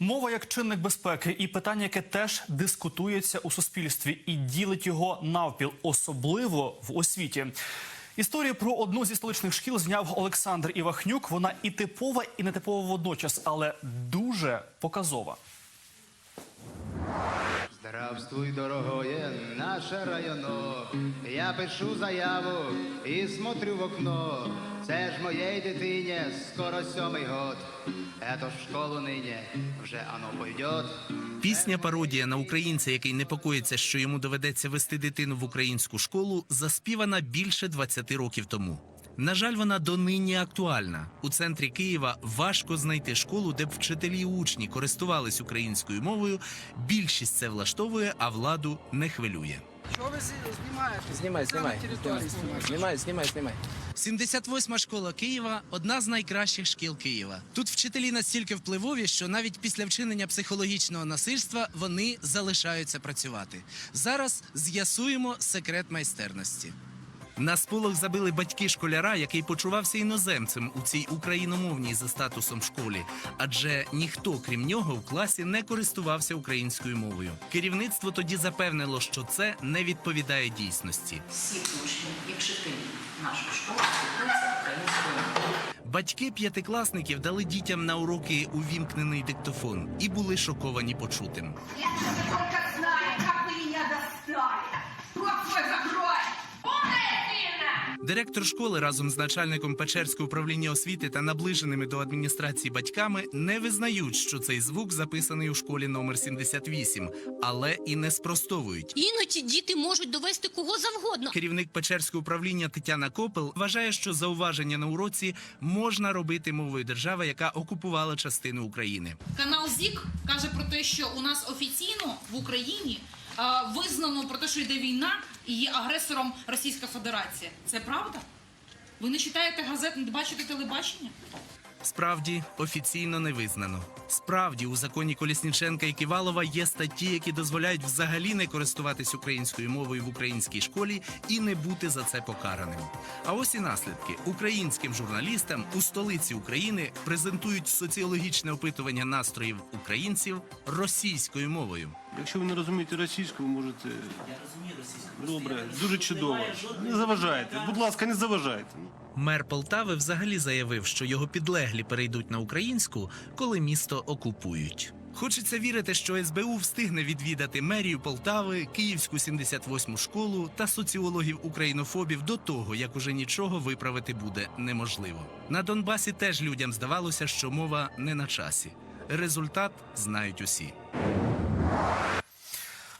Мова як чинник безпеки і питання, яке теж дискутується у суспільстві і ділить його навпіл, особливо в освіті. Історію про одну зі столичних шкіл зняв Олександр Івахнюк. Вона і типова, і нетипова водночас, але дуже показова. Здравствуй, дорогое наше районо. Я пишу заяву і смотрю в окно. Це ж моєї дитині скоро сьомий год. Ето школу нині вже оно пойдет. Пісня пародія на українця, який непокоїться, що йому доведеться вести дитину в українську школу, заспівана більше 20 років тому. На жаль, вона донині актуальна. У центрі Києва важко знайти школу, де б вчителі і учні користувались українською мовою. Більшість це влаштовує, а владу не хвилює. Що ви знімаєте? Знімай, знімай. Знімай, знімай, знімай. 78-ма школа Києва одна з найкращих шкіл Києва. Тут вчителі настільки впливові, що навіть після вчинення психологічного насильства вони залишаються працювати. Зараз з'ясуємо секрет майстерності. На сполох забили батьки школяра, який почувався іноземцем у цій україномовній за статусом школі, адже ніхто, крім нього, в класі не користувався українською мовою. Керівництво тоді запевнило, що це не відповідає дійсності. всі учні і вчителі нашої школи спілкуються українською мовою. Батьки п'ятикласників дали дітям на уроки увімкнений диктофон і були шоковані почутим. Я Директор школи разом з начальником Печерського управління освіти та наближеними до адміністрації батьками не визнають, що цей звук записаний у школі номер 78, але і не спростовують. Іноді діти можуть довести кого завгодно. Керівник Печерського управління Тетяна Копел вважає, що зауваження на уроці можна робити мовою держави, яка окупувала частину України. Канал ЗІК каже про те, що у нас офіційно в Україні визнано про те, що йде війна і є агресором Російська Федерація. Це правда? Ви не читаєте газет, не бачите телебачення? Справді офіційно не визнано. Справді у законі Колісніченка і Ківалова є статті, які дозволяють взагалі не користуватись українською мовою в українській школі і не бути за це покараним. А ось і наслідки українським журналістам у столиці України презентують соціологічне опитування настроїв українців російською мовою. Якщо ви не розумієте російську, ви можете. Я розумію російську. Добре, дуже чудово. Не заважайте. Будь ласка, не заважайте. Мер Полтави взагалі заявив, що його підлеглі перейдуть на українську, коли місто окупують. Хочеться вірити, що СБУ встигне відвідати мерію Полтави, Київську 78-му школу та соціологів українофобів до того, як уже нічого виправити буде неможливо. На Донбасі теж людям здавалося, що мова не на часі. Результат знають усі.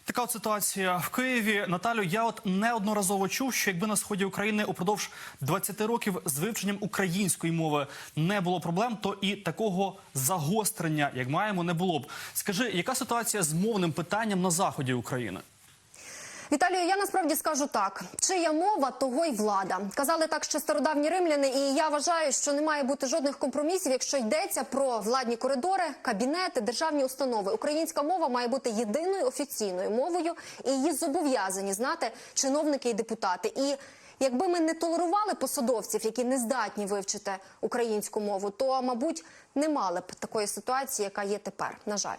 Така ситуація в Києві. Наталю, я от неодноразово чув, що якби на сході України упродовж 20 років з вивченням української мови не було проблем, то і такого загострення, як маємо, не було б. Скажи, яка ситуація з мовним питанням на заході України? Віталію, я насправді скажу так: чия мова, того й влада. Казали так ще стародавні римляни, і я вважаю, що не має бути жодних компромісів, якщо йдеться про владні коридори, кабінети, державні установи. Українська мова має бути єдиною офіційною мовою, і її зобов'язані знати чиновники і депутати. І якби ми не толерували посадовців, які не здатні вивчити українську мову, то мабуть не мали б такої ситуації, яка є тепер. На жаль.